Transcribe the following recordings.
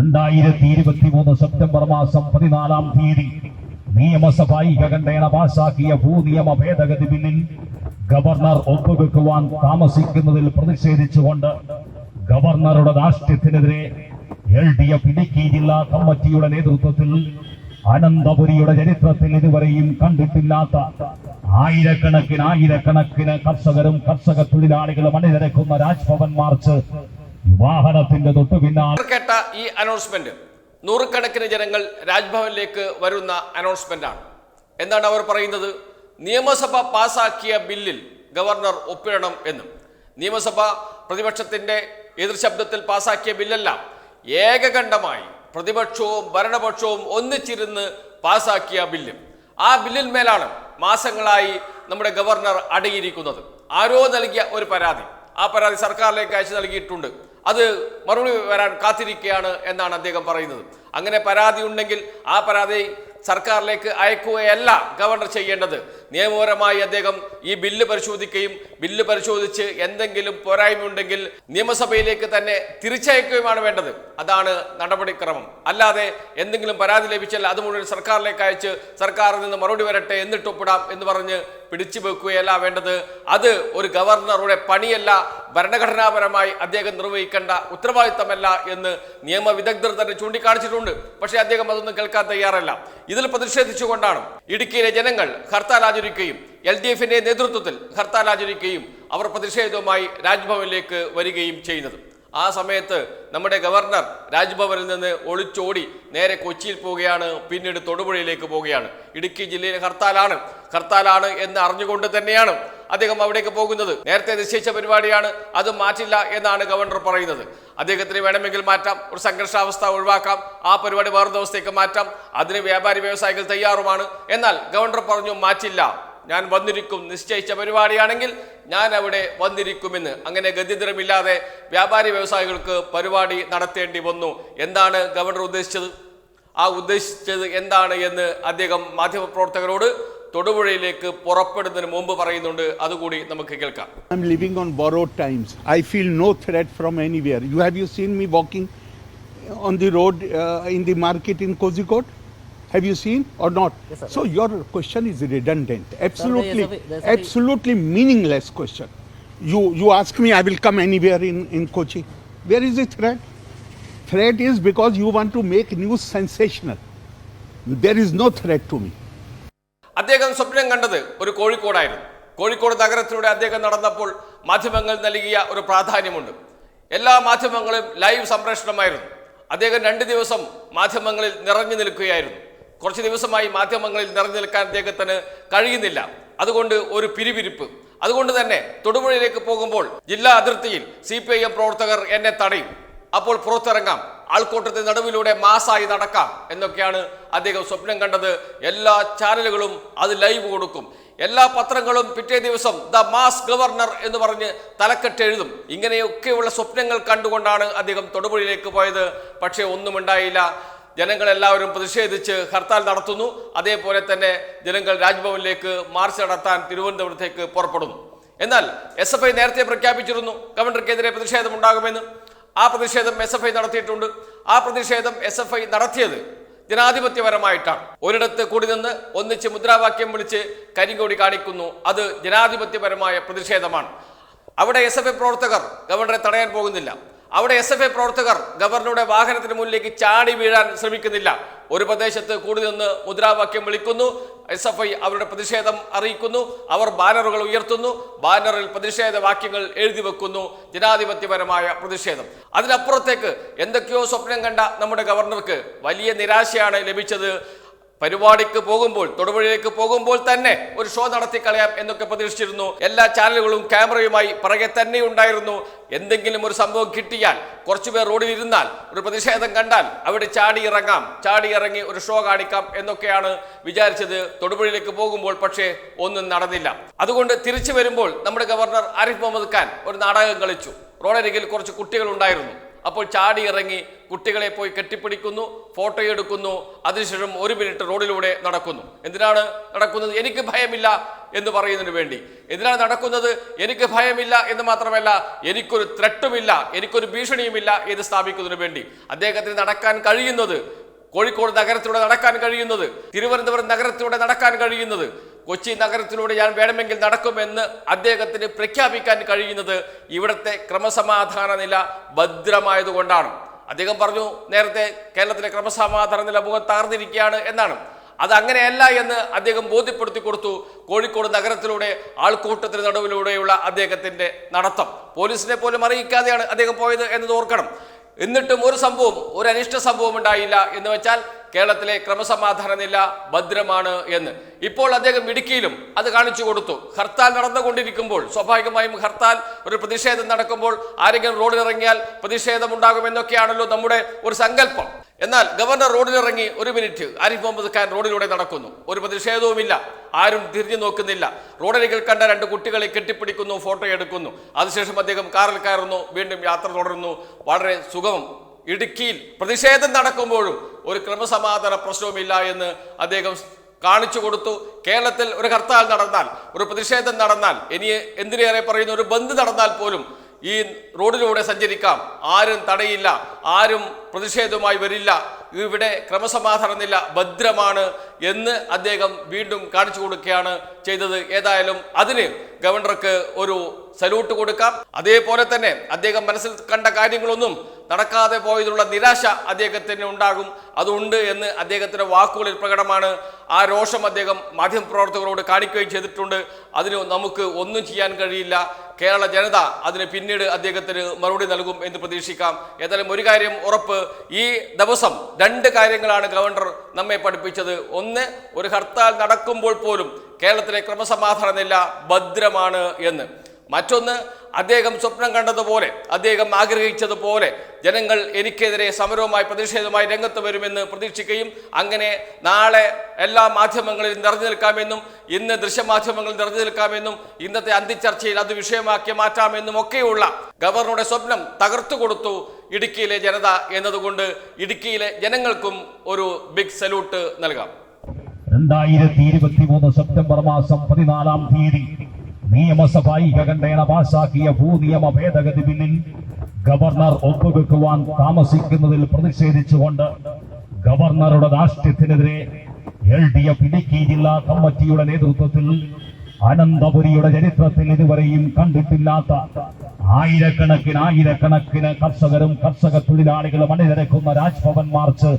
രണ്ടായിരത്തി ഇരുപത്തി മൂന്ന് സെപ്റ്റംബർ മാസം പതിനാലാം തീയതി നിയമസഭാ ഐകകണ്ഠേന പാസാക്കിയ ഭൂനിയമ ഭേദഗതി ബില്ലിൽ ഗവർണർ ഒപ്പുവെക്കുവാൻ താമസിക്കുന്നതിൽ പ്രതിഷേധിച്ചുകൊണ്ട് ഗവർണറുടെ ധാർഷ്ട്യത്തിനെതിരെ എൽ ഡി എഫ് ഇടുക്കി ജില്ലാ കമ്മിറ്റിയുടെ നേതൃത്വത്തിൽ അനന്തപുരിയുടെ ചരിത്രത്തിൽ ഇതുവരെയും കണ്ടിട്ടില്ലാത്ത ആയിരക്കണക്കിന് ആയിരക്കണക്കിന് കർഷകരും കർഷക തൊഴിലാളികളും അണിനിരക്കുന്ന രാജ്ഭവൻ മാർച്ച് വാഹനത്തിന്റെ തൊട്ടു പിന്നാലെ കേട്ട ഈ അനൗൺസ്മെന്റ് നൂറുകണക്കിന് ജനങ്ങൾ രാജ്ഭവനിലേക്ക് വരുന്ന അനൗൺസ്മെന്റ് ആണ്. എന്താണ് അവർ പറയുന്നത്? നിയമസഭ പാസാക്കിയ ബില്ലിൽ ഗവർണർ ഒപ്പിടണം എന്നും. നിയമസഭ പ്രതിപക്ഷത്തിന്റെ എതിർശബ്ദത്തിൽ പാസാക്കിയ ബില്ലല്ല. ഏകകണ്ഠമായി പ്രതിപക്ഷവും ഭരണപക്ഷവും ഒന്നിച്ചിരുന്ന് പാസാക്കിയ ബില്ല്. ആ ബില്ലിൽ മേലാണ് മാസങ്ങളായി നമ്മുടെ ഗവർണർ അടങ്ങിയിരിക്കുന്നത്. ആരോ നൽകിയ ഒരു പരാതി. ആ പരാതി സർക്കാരിലേക്ക് അയച്ചു നൽകിയിട്ടുണ്ട്. അത് മറുപടി വരാൻ കാത്തിരിക്കുകയാണ് എന്നാണ് അദ്ദേഹം പറയുന്നത്. അങ്ങനെ പരാതി ഉണ്ടെങ്കിൽ ആ പരാതി സർക്കാരിലേക്ക് അയക്കുകയല്ല ഗവർണർ ചെയ്യേണ്ടത്. നിയമപരമായി അദ്ദേഹം ഈ ബില്ല് പരിശോധിക്കുകയും ബില്ല് പരിശോധിച്ച് എന്തെങ്കിലും പോരായ്മ ഉണ്ടെങ്കിൽ നിയമസഭയിലേക്ക് തന്നെ തിരിച്ചയക്കുകയുമാണ് വേണ്ടത്. അതാണ് നടപടിക്രമം. അല്ലാതെ എന്തെങ്കിലും പരാതി ലഭിച്ചാൽ അത് മുഴുവൻ സർക്കാരിലേക്ക് അയച്ച് സർക്കാരിൽ നിന്ന് മറുപടി വരട്ടെ എന്നിട്ടൊപ്പിടാം എന്ന് പറഞ്ഞ് പിടിച്ചു വെക്കുകയല്ല വേണ്ടത്. അത് ഒരു ഗവർണറുടെ പണിയല്ല. ഭരണഘടനാപരമായി അദ്ദേഹം നിർവഹിക്കേണ്ട ഉത്തരവാദിത്തമല്ല എന്ന് നിയമവിദഗ്ധർ തന്നെ ചൂണ്ടിക്കാണിച്ചിട്ടുണ്ട്. പക്ഷേ അദ്ദേഹം അതൊന്നും കേൾക്കാൻ തയ്യാറല്ല. ഇതിൽ പ്രതിഷേധിച്ചുകൊണ്ടാണ് ഇടുക്കിയിലെ ജനങ്ങൾ ഹർത്താൽ ആചരിക്കുകയും എൽ ഡി എഫിന്റെ നേതൃത്വത്തിൽ ഹർത്താൽ ആചരിക്കുകയും അവർ പ്രതിഷേധവുമായി രാജ്ഭവനിലേക്ക് വരികയും ചെയ്യുന്നത്. ആ സമയത്ത് നമ്മുടെ ഗവർണർ രാജ്ഭവനിൽ നിന്ന് ഒളിച്ചോടി നേരെ കൊച്ചിയിൽ പോവുകയാണ് പിന്നീട് തൊടുപുഴയിലേക്ക് പോവുകയാണ്. ഇടുക്കി ജില്ലയിലെ ഹർത്താലാണ്. ഹർത്താലാണ് എന്ന് അറിഞ്ഞുകൊണ്ട് തന്നെയാണ് അദ്ദേഹം അവിടേക്ക് പോകുന്നത്. നേരത്തെ നിശ്ചയിച്ച പരിപാടിയാണ് അത് മാറ്റില്ല എന്നാണ് ഗവർണർ പറയുന്നത്. അദ്ദേഹത്തിന് വേണമെങ്കിൽ മാറ്റാം ഒരു സംഘർഷാവസ്ഥ ഒഴിവാക്കാം ആ പരിപാടി വേറെ ദിവസത്തേക്ക് മാറ്റാം അതിന് വ്യാപാരി വ്യവസായികൾ തയ്യാറുമാണ്. എന്നാൽ ഗവർണർ പറഞ്ഞു മാറ്റില്ല. ഞാൻ വന്നിരിക്കും നിശ്ചയിച്ച പരിപാടിയാണെങ്കിൽ ഞാൻ അവിടെ വന്നിരിക്കുമെന്ന് അങ്ങനെ ഗത്യന്തരമില്ലാതെ വ്യാപാരി വ്യവസായികൾക്ക് പരിപാടി നടത്തേണ്ടി വന്നു എന്താണ് ഗവർണർ ഉദ്ദേശിച്ചത് ആ ഉദ്ദേശിച്ചത് എന്താണ് എന്ന് അദ്ദേഹം മാധ്യമപ്രവർത്തകരോട് തൊടുപുഴയിലേക്ക് പുറപ്പെടുന്നതിന് മുമ്പ് പറയുന്നുണ്ട് അതുകൂടി നമുക്ക് കേൾക്കാം on borrowed times. I feel no threat from anywhere. You have you seen me walking on the road uh, in the market in Kozhikode? Have you seen or not? Yes, sir. so your question is redundant. Absolutely, there's a- there's a- absolutely meaningless question. You you ask me, I will come anywhere in in Kochi. Where is the threat? Threat is because you want to make news sensational. There is no threat to me. അദ്ദേഹം സ്വപ്നം കണ്ടത് ഒരു കോഴിക്കോടായിരുന്നു കോഴിക്കോട് നഗരത്തിലൂടെ അദ്ദേഹം നടന്നപ്പോൾ മാധ്യമങ്ങൾ നൽകിയ ഒരു പ്രാധാന്യമുണ്ട് എല്ലാ മാധ്യമങ്ങളും ലൈവ് സംപ്രേഷണമായിരുന്നു അദ്ദേഹം രണ്ട് ദിവസം മാധ്യമങ്ങളിൽ നിറഞ്ഞു നിൽക്കുകയായിരുന്നു കുറച്ച് ദിവസമായി മാധ്യമങ്ങളിൽ നിറഞ്ഞു നിൽക്കാൻ അദ്ദേഹത്തിന് കഴിയുന്നില്ല. അതുകൊണ്ട് ഒരു പിരിവിരിപ്പ് അതുകൊണ്ട് തന്നെ തൊടുപുഴയിലേക്ക് പോകുമ്പോൾ ജില്ലാ അതിർത്തിയിൽ സി പി ഐ എം പ്രവർത്തകർ എന്നെ തടയും. അപ്പോൾ പുറത്തിറങ്ങാം. ആൾക്കൂട്ടത്തിന് നടുവിലൂടെ മാസായി നടക്കാം എന്നൊക്കെയാണ് അദ്ദേഹം സ്വപ്നം കണ്ടത്. എല്ലാ ചാനലുകളും അത് ലൈവ് കൊടുക്കും. എല്ലാ പത്രങ്ങളും പിറ്റേ ദിവസം ദ മാസ് ഗവർണർ എന്ന് പറഞ്ഞ് തലക്കെട്ട് എഴുതും. ഇങ്ങനെയൊക്കെയുള്ള സ്വപ്നങ്ങൾ കണ്ടുകൊണ്ടാണ് അദ്ദേഹം തൊടുപുഴയിലേക്ക് പോയത്. പക്ഷേ ഒന്നും ഉണ്ടായില്ല. ജനങ്ങളെല്ലാവരും പ്രതിഷേധിച്ച് ഹർത്താൽ നടത്തുന്നു. അതേപോലെ തന്നെ ജനങ്ങൾ രാജ്ഭവനിലേക്ക് മാർച്ച് നടത്താൻ തിരുവനന്തപുരത്തേക്ക് പുറപ്പെടുന്നു. എന്നാൽ എസ് എഫ് ഐ നേരത്തെ പ്രഖ്യാപിച്ചിരുന്നു. ഗവർണർക്കെതിരെ പ്രതിഷേധം ഉണ്ടാകുമെന്ന്. ആ പ്രതിഷേധം എസ് എഫ് ഐ നടത്തിയിട്ടുണ്ട്. ആ പ്രതിഷേധം എസ് എഫ് ഐ നടത്തിയത് ജനാധിപത്യപരമായിട്ടാണ്. ഒരിടത്ത് കൂടി നിന്ന് ഒന്നിച്ച് മുദ്രാവാക്യം വിളിച്ച് കരിങ്കോടി കാണിക്കുന്നു. അത് ജനാധിപത്യപരമായ പ്രതിഷേധമാണ്. അവിടെ എസ് എഫ് ഐ പ്രവർത്തകർ ഗവർണറെ തടയാൻ പോകുന്നില്ല. അവിടെ എസ് എഫ് ഐ പ്രവർത്തകർ ഗവർണറുടെ വാഹനത്തിന് മുന്നിലേക്ക് ചാടി വീഴാൻ ശ്രമിക്കുന്നില്ല. ഒരു പ്രദേശത്ത് കൂടി നിന്ന് മുദ്രാവാക്യം വിളിക്കുന്നു. എസ് എഫ് ഐ അവരുടെ പ്രതിഷേധം അറിയിക്കുന്നു. അവർ ബാനറുകൾ ഉയർത്തുന്നു. ബാനറിൽ പ്രതിഷേധ വാക്യങ്ങൾ എഴുതി വെക്കുന്നു. ജനാധിപത്യപരമായ പ്രതിഷേധം. അതിനപ്പുറത്തേക്ക് എന്തൊക്കെയോ സ്വപ്നം കണ്ട നമ്മുടെ ഗവർണർക്ക് വലിയ നിരാശയാണ് ലഭിച്ചത്. പരിപാടിക്ക് പോകുമ്പോൾ തൊടുപുഴയിലേക്ക് പോകുമ്പോൾ തന്നെ ഒരു ഷോ നടത്തി കളയാം എന്നൊക്കെ പ്രതീക്ഷിച്ചിരുന്നു. എല്ലാ ചാനലുകളും ക്യാമറയുമായി പിറകെ തന്നെ ഉണ്ടായിരുന്നു. എന്തെങ്കിലും ഒരു സംഭവം കിട്ടിയാൽ കുറച്ചുപേർ റോഡിൽ ഇരുന്നാൽ ഒരു പ്രതിഷേധം കണ്ടാൽ അവിടെ ചാടി ഇറങ്ങാം. ചാടി ഇറങ്ങി ഒരു ഷോ കാണിക്കാം എന്നൊക്കെയാണ് വിചാരിച്ചത്. തൊടുപുഴയിലേക്ക് പോകുമ്പോൾ പക്ഷേ ഒന്നും നടന്നില്ല. അതുകൊണ്ട് തിരിച്ചു വരുമ്പോൾ നമ്മുടെ ഗവർണർ ആരിഫ് മുഹമ്മദ് ഖാൻ ഒരു നാടകം കളിച്ചു. റോഡരികിൽ കുറച്ച് കുട്ടികൾ ഉണ്ടായിരുന്നു. അപ്പോൾ ചാടി ഇറങ്ങി കുട്ടികളെ പോയി കെട്ടിപ്പിടിക്കുന്നു ഫോട്ടോ എടുക്കുന്നു അതിനുശേഷം ഒരു മിനിറ്റ് റോഡിലൂടെ നടക്കുന്നു. എന്തിനാണ് നടക്കുന്നത്? എനിക്ക് ഭയമില്ല എന്ന് പറയുന്നതിന് വേണ്ടി. എന്തിനാണ് നടക്കുന്നത്? എനിക്ക് ഭയമില്ല എന്ന് മാത്രമല്ല എനിക്കൊരു ത്രട്ടുമില്ല എനിക്കൊരു ഭീഷണിയുമില്ല എന്ന് സ്ഥാപിക്കുന്നതിന് വേണ്ടി. അദ്ദേഹത്തിന് നടക്കാൻ കഴിയുന്നത് കോഴിക്കോട് നഗരത്തിലൂടെ നടക്കാൻ കഴിയുന്നത് തിരുവനന്തപുരം നഗരത്തിലൂടെ നടക്കാൻ കഴിയുന്നത് കൊച്ചി നഗരത്തിലൂടെ ഞാൻ വേണമെങ്കിൽ നടക്കുമെന്ന് അദ്ദേഹത്തിന് പ്രഖ്യാപിക്കാൻ കഴിയുന്നത് ഇവിടുത്തെ ക്രമസമാധാന നില ഭദ്രമായതുകൊണ്ടാണ്. അദ്ദേഹം പറഞ്ഞു നേരത്തെ കേരളത്തിലെ ക്രമസമാധാന നില മുഖം തകർന്നിരിക്കുകയാണ് എന്നാണ്. അത് അങ്ങനെയല്ല എന്ന് അദ്ദേഹം ബോധ്യപ്പെടുത്തി കൊടുത്തു. കോഴിക്കോട് നഗരത്തിലൂടെ ആൾക്കൂട്ടത്തിന് നടുവിലൂടെയുള്ള അദ്ദേഹത്തിന്റെ നടത്തം. പോലീസിനെ പോലും അറിയിക്കാതെയാണ് അദ്ദേഹം പോയത് എന്നത് ഓർക്കണം. എന്നിട്ടും ഒരു സംഭവം ഒരു അനിഷ്ട സംഭവം ഉണ്ടായില്ല എന്ന് വെച്ചാൽ കേരളത്തിലെ ക്രമസമാധാന നില ഭദ്രമാണ് എന്ന്. ഇപ്പോൾ അദ്ദേഹം ഇടുക്കിയിലും അത് കാണിച്ചു കൊടുത്തു. ഹർത്താൽ നടന്നുകൊണ്ടിരിക്കുമ്പോൾ സ്വാഭാവികമായും ഹർത്താൽ ഒരു പ്രതിഷേധം നടക്കുമ്പോൾ ആരെങ്കിലും റോഡിലിറങ്ങിയാൽ പ്രതിഷേധം ഉണ്ടാകുമെന്നൊക്കെയാണല്ലോ നമ്മുടെ ഒരു സങ്കല്പം. എന്നാൽ ഗവർണർ റോഡിലിറങ്ങി ഒരു മിനിറ്റ്. ആരിഫ് മുഹമ്മദ് ഖാൻ റോഡിലൂടെ നടക്കുന്നു. ഒരു പ്രതിഷേധവുമില്ല. ആരും തിരിഞ്ഞു നോക്കുന്നില്ല. റോഡരികിൽ കണ്ട രണ്ട് കുട്ടികളെ കെട്ടിപ്പിടിക്കുന്നു ഫോട്ടോ എടുക്കുന്നു. അതിനുശേഷം അദ്ദേഹം കാറിൽ കയറുന്നു വീണ്ടും യാത്ര തുടരുന്നു. വളരെ സുഖം ഇടുക്കിയിൽ പ്രതിഷേധം നടക്കുമ്പോഴും ഒരു ക്രമസമാധാന പ്രശ്നവുമില്ല എന്ന് അദ്ദേഹം കാണിച്ചു കൊടുത്തു. കേരളത്തിൽ ഒരു ഹർത്താൽ നടന്നാൽ ഒരു പ്രതിഷേധം നടന്നാൽ ഇനി എന്തിനേറെ പറയുന്ന ഒരു ബന്ദ് നടന്നാൽ പോലും ഈ റോഡിലൂടെ സഞ്ചരിക്കാം. ആരും തടയില്ല ആരും പ്രതിഷേധവുമായി വരില്ല. ഇവിടെ ക്രമസമാധാന നില ഭദ്രമാണ് എന്ന് അദ്ദേഹം വീണ്ടും കാണിച്ചു കൊടുക്കുകയാണ് ചെയ്തത്. ഏതായാലും അതിന് ഗവർണർക്ക് ഒരു സല്യൂട്ട് കൊടുക്കാം. അതേപോലെ തന്നെ അദ്ദേഹം മനസ്സിൽ കണ്ട കാര്യങ്ങളൊന്നും നടക്കാതെ പോയതിലുള്ള നിരാശ അദ്ദേഹത്തിന് ഉണ്ടാകും. അതുണ്ട് എന്ന് അദ്ദേഹത്തിന്റെ വാക്കുകളിൽ പ്രകടമാണ്. ആ രോഷം അദ്ദേഹം മാധ്യമപ്രവർത്തകരോട് കാണിക്കുകയും ചെയ്തിട്ടുണ്ട്. അതിന് നമുക്ക് ഒന്നും ചെയ്യാൻ കഴിയില്ല. കേരള ജനത അതിന് പിന്നീട് അദ്ദേഹത്തിന് മറുപടി നൽകും എന്ന് പ്രതീക്ഷിക്കാം. ഏതായാലും ഒരു കാര്യം ഉറപ്പ് ഈ ദിവസം രണ്ട് കാര്യങ്ങളാണ് ഗവർണർ നമ്മെ പഠിപ്പിച്ചത്. ഒന്ന് ഒരു ഹർത്താൽ നടക്കുമ്പോൾ പോലും കേരളത്തിലെ ക്രമസമാധാന നില ഭദ്രമാണ് എന്ന്. മറ്റൊന്ന് അദ്ദേഹം സ്വപ്നം കണ്ടതുപോലെ അദ്ദേഹം ആഗ്രഹിച്ചതുപോലെ ജനങ്ങൾ എനിക്കെതിരെ സമരവുമായി പ്രതിഷേധവുമായി രംഗത്ത് വരുമെന്ന് പ്രതീക്ഷിക്കുകയും അങ്ങനെ നാളെ എല്ലാ മാധ്യമങ്ങളിലും നിറഞ്ഞു നിൽക്കാമെന്നും ഇന്ന് ദൃശ്യമാധ്യമങ്ങളിൽ നിറഞ്ഞു നിൽക്കാമെന്നും ഇന്നത്തെ അന്തിച്ചർച്ചയിൽ അത് വിഷയമാക്കി മാറ്റാമെന്നും ഒക്കെയുള്ള ഗവർണറുടെ സ്വപ്നം തകർത്തു കൊടുത്തു ഇടുക്കിയിലെ ജനത എന്നതുകൊണ്ട് ഇടുക്കിയിലെ ജനങ്ങൾക്കും ഒരു ബിഗ് സല്യൂട്ട് നൽകാം. രണ്ടായിരത്തി ഇരുപത്തി മൂന്ന് സെപ്റ്റംബർ മാസം പതിനാലാം തീയതി നിയമസഭായിക കണ്ടേണ പാസാക്കിയ ഭൂനിയമ ഭേദഗതി ബില്ലിൽ ഗവർണർ ഒപ്പുവെക്കുവാൻ താമസിക്കുന്നതിൽ പ്രതിഷേധിച്ചുകൊണ്ട് ഗവർണറുടെ രാഷ്ട്രീയത്തിനെതിരെ എൽ ഡി എഫ് ഇടുക്കി ജില്ലാ കമ്മിറ്റിയുടെ നേതൃത്വത്തിൽ അനന്തപുരിയുടെ ചരിത്രത്തിൽ ഇതുവരെയും കണ്ടിട്ടില്ലാത്ത ആയിരക്കണക്കിന് ആയിരക്കണക്കിന് കർഷകരും കർഷക തൊഴിലാളികളും അണിനിരക്കുന്ന രാജ്ഭവൻ മാർച്ച്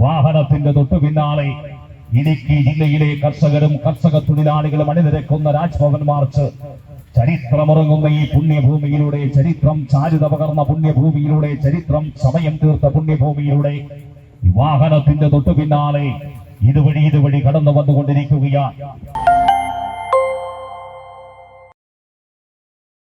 വാഹനത്തിന്റെ തൊട്ടു പിന്നാലെ ഇടുക്കി ജില്ലയിലെ കർഷകരും കർഷക തൊഴിലാളികളും അണിനിരക്കുന്ന രാജ്ഭവൻ മാർച്ച്. ചരിത്രമുറങ്ങുന്ന ഈ പുണ്യഭൂമിയിലൂടെ ചരിത്രം ചാരുത പകർന്ന പുണ്യഭൂമിയിലൂടെ ചരിത്രം സമയം തീർത്ത പുണ്യഭൂമിയിലൂടെ വാഹനത്തിന്റെ തൊട്ടു പിന്നാലെ ഇതുവഴി ഇതുവഴി കടന്നു വന്നുകൊണ്ടിരിക്കുകയാണ്